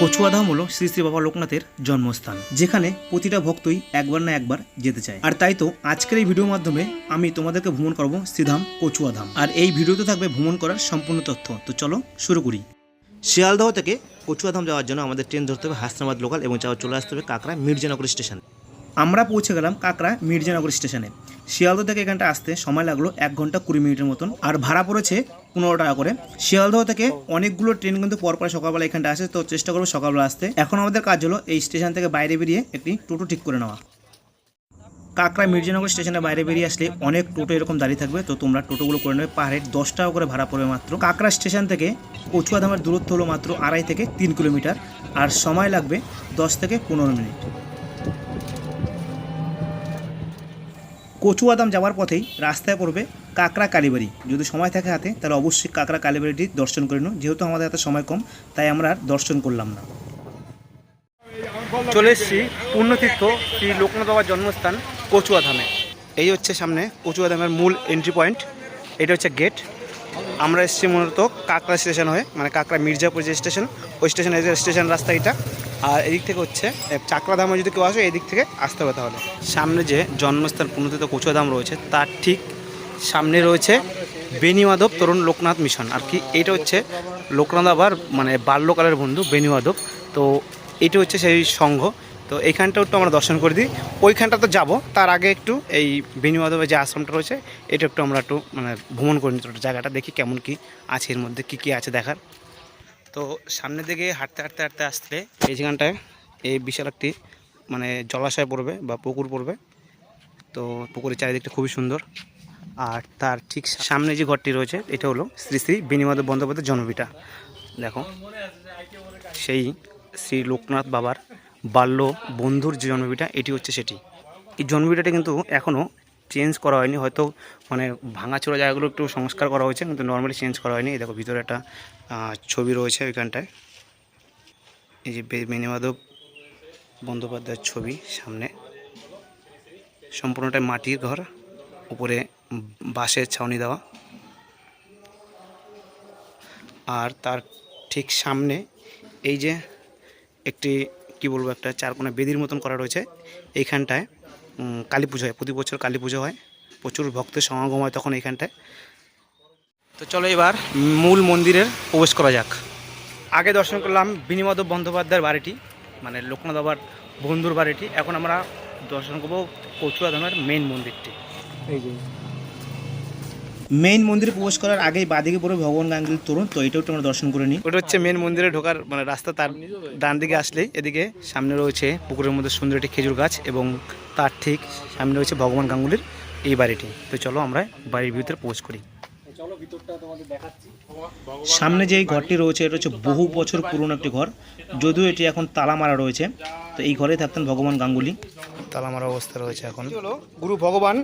কচুয়াধাম হলো শ্রী শ্রী বাবা লোকনাথের জন্মস্থান, যেখানে প্রতিটা ভক্তই একবার না একবার যেতে চায়। আর তাই তো আজকের এই ভিডিওর মাধ্যমে আমি তোমাদেরকে ভ্রমণ করব শ্রীধাম কচুয়াধাম। আর এই ভিডিওতে থাকবে ভ্রমণ করার সম্পূর্ণ তথ্য। তো চলো শুরু করি। শিয়ালদহ থেকে কচুয়াধাম যাওয়ার জন্য আমাদের ট্রেন ধরতে হবে হাসনাবাদ লোকাল এবং যাওয়া চলে আসতে হবে কাকড়া মির্জানগর স্টেশন। আমরা পৌঁছে গেলাম কাকড়া মির্জানগর স্টেশনে। শিয়ালদহ থেকে এখানটা আসতে সময় লাগল এক ঘণ্টা কুড়ি মিনিটের মতন। আর ভাড়া পড়েছে পনেরো টাকা করে। শিয়ালদহ থেকে অনেকগুলো ট্রেন কিন্তু পরপর সকালবেলা এখানটা আসে, তো চেষ্টা করব সকালবেলা আসতে। এখন আমাদের কাজ হলো এই স্টেশন থেকে বাইরে বেরিয়ে একটি টোটো ঠিক করে নেওয়া। কাকড়া মির্জানগর স্টেশনের বাইরে বেরিয়ে আসলে অনেক টোটো এরকম দাঁড়িয়ে থাকবে, তো তোমরা টোটোগুলো করে নেবে। পাহাড়ের দশ টাকা করে ভাড়া পড়বে মাত্র। কাকড়া স্টেশন থেকে কচুয়াধামের দূরত্ব হলো মাত্র আড়াই থেকে তিন কিলোমিটার, আর সময় লাগবে দশ থেকে পনেরো মিনিট। কচুয়াদাম যাওয়ার পথেই রাস্তায় পড়বে কাকড়া কালীবাড়ি। যদি সময় থাকে হাতে, তাহলে অবশ্যই কাকড়া কালীবাড়িটি দর্শন করে নিন যেহেতু আমাদের হাতে সময় কম, তাই আমরা আর দর্শন করলাম না। চলে এসেছি পুণ্যতীর্থ শ্রী লোকনাথ বাবার জন্মস্থান কচুয়াধামে এই হচ্ছে সামনে কচুয়াধামের মূল এন্ট্রি পয়েন্ট এটা হচ্ছে গেট আমরা এসেছি মূলত কাকড়া স্টেশন হয়ে মানে কাকড়া মির্জাপুর যে স্টেশন ওই স্টেশন স্টেশন রাস্তা এটা। আর এদিক থেকে হচ্ছে চাকরাধামে যদি কেউ আসে, এদিক থেকে আসতে হবে তাহলে। সামনে যে জন্মস্থান পুণ্যতীর্থ কচুয়াধাম রয়েছে, তার ঠিক সামনে রয়েছে বেনিমাধব তরুণ লোকনাথ মিশন। আর কি, এটা হচ্ছে লোকনাথ আবার মানে বাল্যকালের বন্ধু বেনিমাধব। তো এটা হচ্ছে সেই সংঘ। তো এইখানটাও একটু আমরা দর্শন করে দিই। ওইখানটা তো যাব, তার আগে একটু এই বেনিমাধবের যে আশ্রমটা রয়েছে, এটা একটু আমরা একটু মানে ভ্রমণ করে নিতে জায়গাটা দেখি কেমন কি আছে, এর মধ্যে কি কি আছে দেখার। তো সামনের দিকে হাঁটতে হাঁটতে হাঁটতে আসলে এই যেখানটায় এই বিশাল একটি মানে জলাশয় পড়বে বা পুকুর পড়বে। তো পুকুরের চারিদিকটা খুবই সুন্দর। আর তার ঠিক সামনে যে ঘরটি রয়েছে, এটা হলো শ্রী শ্রী বেনিমাধব বন্দ্যোপাধ্যায়ের জন্মভিটা। দেখো, সেই শ্রী লোকনাথ বাবার বাল্য বন্ধুর যে জন্মভিটা, এটি হচ্ছে সেটি। এই জন্মভিটাটা কিন্তু এখনও চেঞ্জ করা হয়নি, হয়তো মানে ভাঙাচোরা জায়গাগুলো একটু সংস্কার করা হয়েছে, কিন্তু নর্মালি চেঞ্জ করা হয়নি। দেখো ভিতরে একটা ছবি রয়েছে ওইখানটায়। এই যে বেণীমাধব বন্দ্যোপাধ্যায়ের ছবি সামনে। সম্পূর্ণটাই মাটির ঘর, উপরে বাঁশের ছাউনি দেওয়া। আর তার ঠিক সামনে এই যে একটি, কি বলব একটা চারকোনা বেদির মতন করা রয়েছে, এইখানটায় কালী পুজো হয়। প্রতি বছর কালী পুজো হয়। প্রচুর ভক্তের সমাগম হয় তখন এইখানটায় তো চলো এবার মূল মন্দিরের প্রবেশ করা যাক। আগে দর্শন করলাম বিনিমাধব বন্দ্যোপাধ্যায়ের বাড়িটি মানে লোকনাথ বাবার বন্ধুর বাড়িটি। এখন আমরা দর্শন করব কচুয়া ধামের মেন মন্দিরটি। এই যে। মেইন মন্দিরে প্রবেশ করার আগেই বাদিকে পড়ে ভগবান গাঙ্গুলির তরুণ। তো এটাও আমরা দর্শন করে নিই। ওটা হচ্ছে মেন মন্দিরে ঢোকার মানে রাস্তা তার ডান দিকে আসলেই। এদিকে সামনে রয়েছে পুকুরের মধ্যে সুন্দর একটি খেজুর গাছ এবং তার ঠিক সামনে রয়েছে ভগবান গাঙ্গুলির এই বাড়িটি। তো চলো আমরা বাড়ির ভিতরে প্রবেশ করি। সামনে যে এই ঘরটি রয়েছে এটা হচ্ছে বহু বছর পুরনো একটি ঘর। যদিও এটি এখন তালা মারা রয়েছে। তো এই ঘরে থাকতেন ভগবান গাঙ্গুলি। তালা মারা অবস্থা রয়েছে এখন। হলো গুরু ভগবান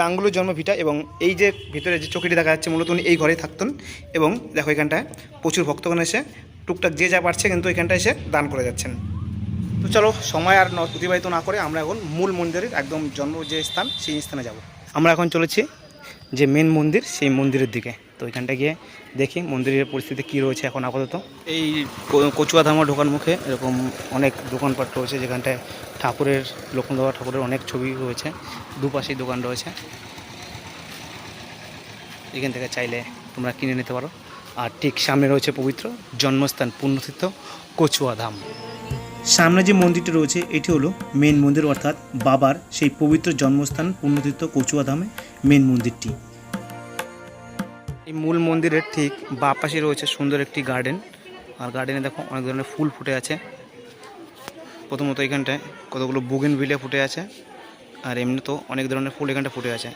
গাঙ্গুলির জন্ম ভিটা এবং এই যে ভিতরে যে চকিটি দেখা যাচ্ছে, মূলত উনি এই ঘরেই থাকতেন এবং দেখো এখানটায় প্রচুর ভক্তগণ এসে, টুকটাক যে যা পারছে কিন্তু এখানটায় এসে দান করে যাচ্ছেন। তো চলো, সময় আর অতিবাহিত না করে আমরা এখন মূল মন্দিরের একদম জন্ম যে স্থান, সেই স্থানে যাব। আমরা এখন চলেছি যে মেন মন্দির, সেই মন্দিরের দিকে। ওইখানটা গিয়ে দেখি মন্দিরের পরিস্থিতি কী রয়েছে এখন আপাতত। এই ক- কচুয়াধামা ঢোকার মুখে এরকম অনেক দোকানপাট রয়েছে যেখানটায় ঠাকুরের বাবা ঠাকুরের অনেক ছবি রয়েছে। দুপাশেই দোকান রয়েছে। এখান থেকে চাইলে তোমরা কিনে নিতে পারো। আর ঠিক সামনে রয়েছে পবিত্র জন্মস্থান, পুণ্যতীর্থ কচুয়াধাম। সামনে যে মন্দিরটি রয়েছে, এটি হলো মেন মন্দির, অর্থাৎ বাবার সেই পবিত্র জন্মস্থান, পুণ্যতীর্থ কচুয়াধামে মেন মন্দিরটি। এই মূল মন্দিরের ঠিক বা পাশে রয়েছে সুন্দর একটি গার্ডেন আর গার্ডেনে দেখো অনেক ধরনের ফুল ফুটে আছে। প্রথমত এখানটায় কতগুলো বুগেন ভিলে ফুটে আছে। আর এমনি তো অনেক ধরনের ফুল এখানটা ফুটে আছে।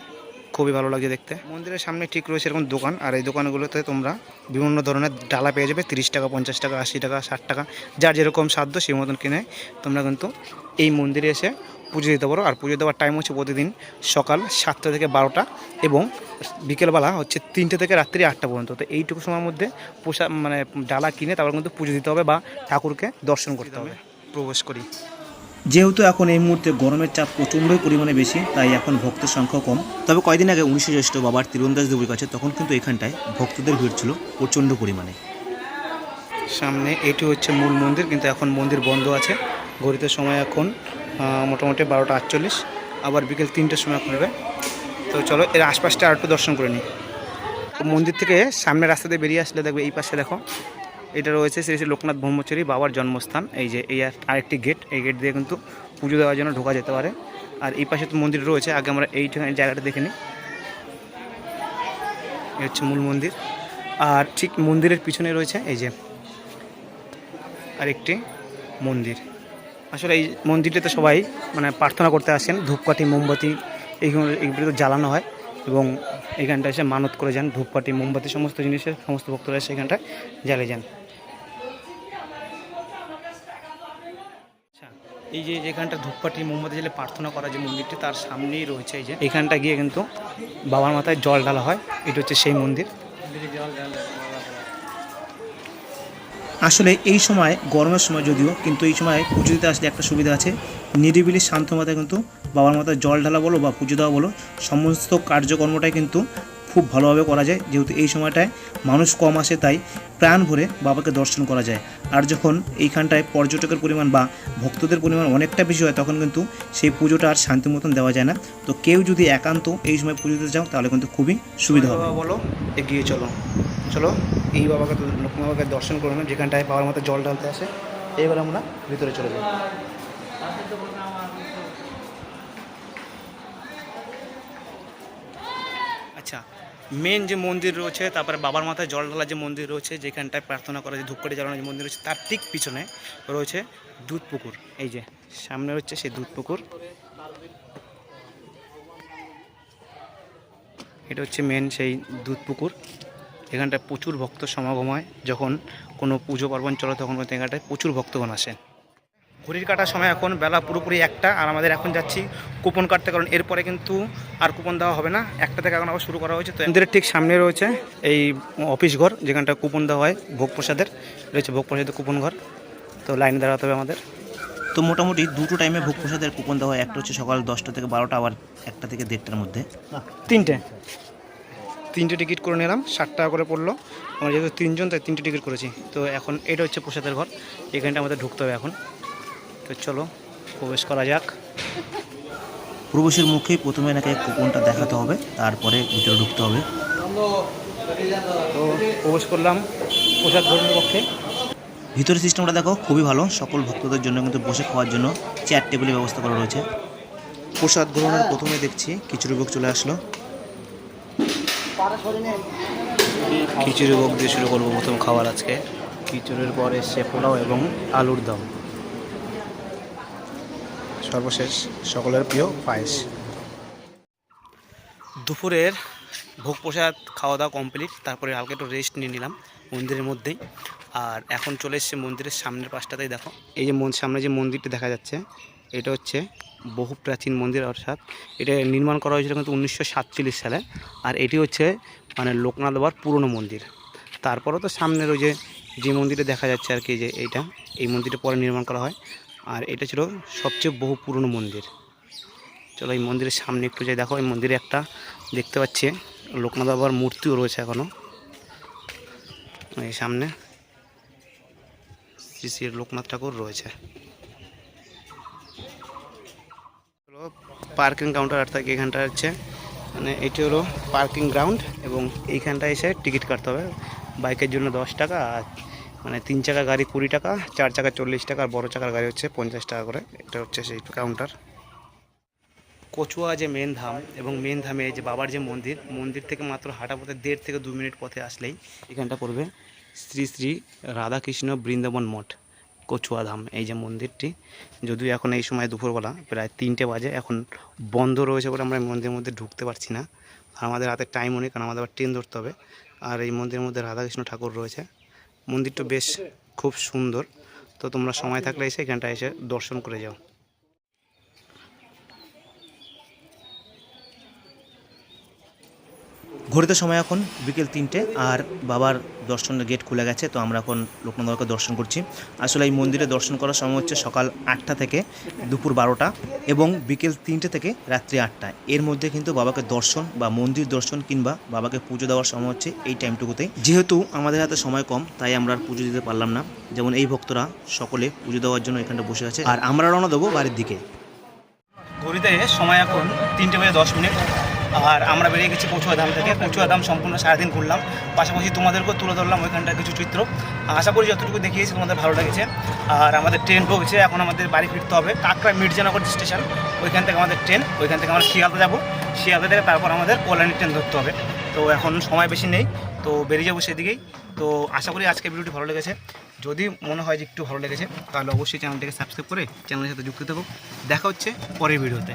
খুবই ভালো লাগছে দেখতে। মন্দিরের সামনে ঠিক রয়েছে এরকম দোকান। আর এই দোকানগুলোতে তোমরা বিভিন্ন ধরনের ডালা পেয়ে যাবে। তিরিশ টাকা, পঞ্চাশ টাকা, আশি টাকা, ষাট টাকা, যার যেরকম সাধ্য সেই মতন কিনে তোমরা কিন্তু এই মন্দিরে এসে পুজো দিতে পারো। আর পুজো দেওয়ার টাইম হচ্ছে প্রতিদিন সকাল সাতটা থেকে বারোটা এবং বিকেলবেলা হচ্ছে তিনটে থেকে রাত্রি আটটা পর্যন্ত। তো এইটুকু সময়ের মধ্যে পোশা মানে ডালা কিনে তারপর কিন্তু পুজো দিতে হবে বা ঠাকুরকে দর্শন করতে হবে। প্রবেশ করি। যেহেতু এখন এই মুহূর্তে গরমের চাপ প্রচণ্ডই পরিমাণে বেশি তাই এখন ভক্তের সংখ্যা কম। তবে কয়দিন আগে উনিশে জ্যৈষ্ঠ বাবার তীরন্দাজ দেবীর কাছে তখন কিন্তু এখানটায় ভক্তদের ভিড় ছিল প্রচণ্ড পরিমাণে। সামনে এটি হচ্ছে মূল মন্দির কিন্তু এখন মন্দির বন্ধ আছে। ঘড়িতে সময় এখন মোটামুটি বারোটা আটচল্লিশ। আবার বিকেল তিনটের সময় খুলবে। তো চলো এর আশপাশটা আর একটু দর্শন করে নিই। মন্দির থেকে সামনে রাস্তা দিয়ে বেরিয়ে আসলে দেখবে এই পাশে দেখো, এটা রয়েছে শ্রী শ্রী লোকনাথ ব্রহ্মচারী বাবার জন্মস্থান। এই যে এই আর- আরেকটি গেট এই গেট দিয়ে কিন্তু পুজো দেওয়ার জন্য ঢোকা যেতে পারে। আর এই পাশে তো মন্দির রয়েছে, আগে আমরা এই জায়গাটা দেখে নিই। হচ্ছে মূল মন্দির। আর ঠিক মন্দিরের পিছনে রয়েছে এই যে আরেকটি মন্দির। আসলে এই মন্দিরটাতে সবাই মানে প্রার্থনা করতে আসেন, ধূপকাঠি, মোমবাতি এইগুলো এইগুলো তো জ্বালানো হয় এবং এইখানটা এসে মানত করে যান, ধূপকাঠি, মোমবাতি, সমস্ত জিনিসের, সমস্ত ভক্তরা এসে এখানটায় জ্বালিয়ে যান। আচ্ছা এই যে যেখানটা ধূপকাঠি, মোমবাতি জ্বালিয়ে প্রার্থনা করা যে মন্দিরটি, তার সামনেই রয়েছে এই যে। এখানটা গিয়ে কিন্তু বাবার মাথায় জল ঢালা হয়, এটা হচ্ছে সেই মন্দির। আসলে এই সময়, গরমের সময় যদিও, কিন্তু এই সময় পুজো দিতে আসলে একটা সুবিধা আছে। নিরিবিলি, শান্ত মাথায় কিন্তু বাবার মাথায় জল ঢালা বলো বা পুজো দেওয়া বলো সমস্ত কার্যকর্মটাই কিন্তু খুব ভালোভাবে করা যায়। যেহেতু এই সময়টায় মানুষ কম আসে তাই প্রাণ ভরে বাবাকে দর্শন করা যায়। আর যখন এইখানটায় পর্যটকের পরিমাণ বা ভক্তদের পরিমাণ অনেকটা বেশি হয় তখন কিন্তু সেই পুজোটা আর শান্তি মতন দেওয়া যায় না। তো কেউ যদি একান্ত এই সময় পুজো দিতে যাও তাহলে কিন্তু খুবই সুবিধা হবে। বলো এগিয়ে চলো। চলো এই বাবাকে লক্ষ্মী বাবাকে দর্শন করে নিলাম যেখানটায় বাবার মতো জল ঢালতে আসে এবার আমরা ভিতরে চলে যাই। আচ্ছা মেন যে মন্দির রয়েছে, তারপরে বাবার মাথায় জল ঢালা যে মন্দির রয়েছে, যেখানটায় প্রার্থনা করা যে ধূপকাঠি জ্বালানো যে মন্দির রয়েছে, তার ঠিক পিছনে রয়েছে দুধ পুকুর এই যে, সামনে হচ্ছে সেই দুধ পুকুর এটা হচ্ছে মেন সেই দুধ পুকুর এখানটায় প্রচুর ভক্ত সমাগম হয়। যখন কোনো পুজো পার্বণ চলে, তখন এখানটায় প্রচুর ভক্তগণ আসে। ঘড়ির কাটার সময় এখন বেলা পুরোপুরি একটা আর আমাদের এখন যাচ্ছি কুপন কাটতে কারণ এরপরে কিন্তু আর কুপন দেওয়া হবে না। একটা থেকে এখন আবার শুরু করা হয়েছে তো মন্দিরের ঠিক সামনে রয়েছে এই অফিস ঘর যেখানটা কুপন দেওয়া হয় ভোগ প্রসাদের। রয়েছে ভোগ প্রসাদের কুপন ঘর তো লাইনে দাঁড়াতে হবে আমাদের। তো মোটামুটি দুটো টাইমে ভোগ প্রসাদের কুপন দেওয়া হয় একটা হচ্ছে সকাল দশটা থেকে বারোটা আবার একটা থেকে দেড়টার মধ্যে। তিনটে। তিনটে টিকিট করে নিলাম ষাট টাকা করে পড়ল। আমরা যেহেতু তিনজন তাই তিনটে টিকিট করেছি। তো এখন এটা হচ্ছে প্রসাদের ঘর এখানটা আমাদের ঢুকতে হবে এখন। তো চলো প্রবেশ করা যাক। প্রবেশের মুখেই প্রথমে নাকি কুপনটা দেখাতে হবে তারপরে ভিতরে ঢুকতে হবে। তো প্রবেশ করলাম প্রসাদ গ্রহণের পক্ষে। ভিতরে সিস্টেমটা দেখো খুবই ভালো সকল ভক্তদের জন্য কিন্তু বসে খাওয়ার জন্য চেয়ার টেবিলের ব্যবস্থা করা রয়েছে। প্রসাদ গ্রহণের প্রথমে দেখছি খিচুড়ি ভোগ চলে আসলো। খিচুড়ি ভোগ দিয়ে শুরু করব প্রথম খাবার আজকে। খিচুড়ির পর এসছে পোলাও এবং আলুর দম। সর্বশেষ সকলের প্রিয় পায়েস। দুপুরের ভোগ প্রসাদ খাওয়া দাওয়া কমপ্লিট তারপরে হালকা একটু রেস্ট নিয়ে নিলাম মন্দিরের মধ্যেই। আর এখন চলে এসছে মন্দিরের সামনের পাশটাতেই দেখো, এই যে সামনে যে মন্দিরটা দেখা যাচ্ছে, এটা হচ্ছে বহু প্রাচীন মন্দির অর্থাৎ এটা নির্মাণ করা হয়েছিল কিন্তু উনিশশো সাতচল্লিশ সালে, আর এটি হচ্ছে মানে লোকনাথ বাবার পুরনো মন্দির। তারপরেও তো সামনের ওই যে যে মন্দিরটা দেখা যাচ্ছে আর কি, যে এইটা, এই মন্দিরটা পরে নির্মাণ করা হয়। আর এটা ছিল সবচেয়ে বহু পুরনো মন্দির। চলো এই মন্দিরের সামনে একটু যাই। দেখো এই মন্দিরে একটা দেখতে পাচ্ছি, লোকনাথ বাবার মূর্তিও রয়েছে এখনও এই সামনে শ্রী শ্রী লোকনাথ ঠাকুর রয়েছে। হলো পার্কিং কাউন্টার আর অর্থাৎ এখানটা হচ্ছে মানে এটি হলো পার্কিং গ্রাউন্ড এবং এইখানটা এসে টিকিট কাটতে হবে। বাইকের জন্য দশ টাকা আর মানে তিন চাকা গাড়ি কুড়ি টাকা, চার চাকা চল্লিশ টাকা আর বড়ো চাকার গাড়ি হচ্ছে পঞ্চাশ টাকা করে। এটা হচ্ছে সেই কাউন্টার কচুয়া যে মেন ধাম এবং মেন ধামে যে বাবার যে মন্দির মন্দির থেকে মাত্র হাঁটা পথে দেড় থেকে দু মিনিট পথে আসলেই এখানটা পড়বে শ্রী শ্রী রাধাকৃষ্ণ বৃন্দাবন মঠ, কচুয়া ধাম। এই যে মন্দিরটি, যদিও এখন এই সময় দুপুরবেলা, প্রায় তিনটে বাজে, এখন বন্ধ রয়েছে বলে আমরা মন্দিরের মধ্যে ঢুকতে পারছি না। আর আমাদের হাতে টাইমও নেই, কারণ আমাদের আবার ট্রেন ধরতে হবে। আর এই মন্দিরের মধ্যে রাধাকৃষ্ণ ঠাকুর রয়েছে। মন্দিরটা বেশ খুব সুন্দর। তো তোমরা সময় থাকলে এসে এখানটা এসে দর্শন করে যাও। ঘড়িতে সময় এখন বিকেল তিনটে আর বাবার দর্শনের গেট খুলে গেছে, তো আমরা এখন লোকনাথ দর্শন করছি। আসলে এই মন্দিরে দর্শন করার সময় হচ্ছে সকাল আটটা থেকে দুপুর বারোটা এবং বিকেল তিনটে থেকে রাত্রি আটটা। এর মধ্যে কিন্তু বাবাকে দর্শন বা মন্দির দর্শন কিংবা বাবাকে পুজো দেওয়ার সময় হচ্ছে এই টাইমটুকুতেই যেহেতু আমাদের হাতে সময় কম, তাই আমরা আর পুজো দিতে পারলাম না। যেমন এই ভক্তরা সকলে পুজো দেওয়ার জন্য এখানটা বসে আছে। আর আমরা রওনা দেবো বাড়ির দিকে। ঘড়িতে সময় এখন তিনটে বেজে দশ মিনিট। আর আমরা বেরিয়ে গেছি কচুয়া ধাম থেকে। কচুয়া ধাম সম্পূর্ণ সারাদিন ঘুরলাম। পাশাপাশি তোমাদেরকেও তুলে ধরলাম ওইখানটার কিছু চিত্র। আশা করি যতটুকু দেখিয়েছি তোমাদের ভালো লেগেছে। আর আমাদের ট্রেন ঢুকছে, এখন আমাদের বাড়ি ফিরতে হবে। কাকড়া মির্জানগর স্টেশন, ওইখান থেকে আমাদের ট্রেন, ওইখান থেকে আমরা শিয়ালদা যাব। শিয়ালদা থেকে তারপর আমাদের কল্যাণী ট্রেন ধরতে হবে। তো এখন সময় বেশি নেই, তো বেরিয়ে যাব সেদিকেই। তো আশা করি আজকে ভিডিওটি ভালো লেগেছে। যদি মনে হয় যে একটু ভালো লেগেছে, তাহলে অবশ্যই চ্যানেলটিকে সাবস্ক্রাইব করে চ্যানেলের সাথে যুক্ত থাকুক দেখা হচ্ছে পরের ভিডিওতে।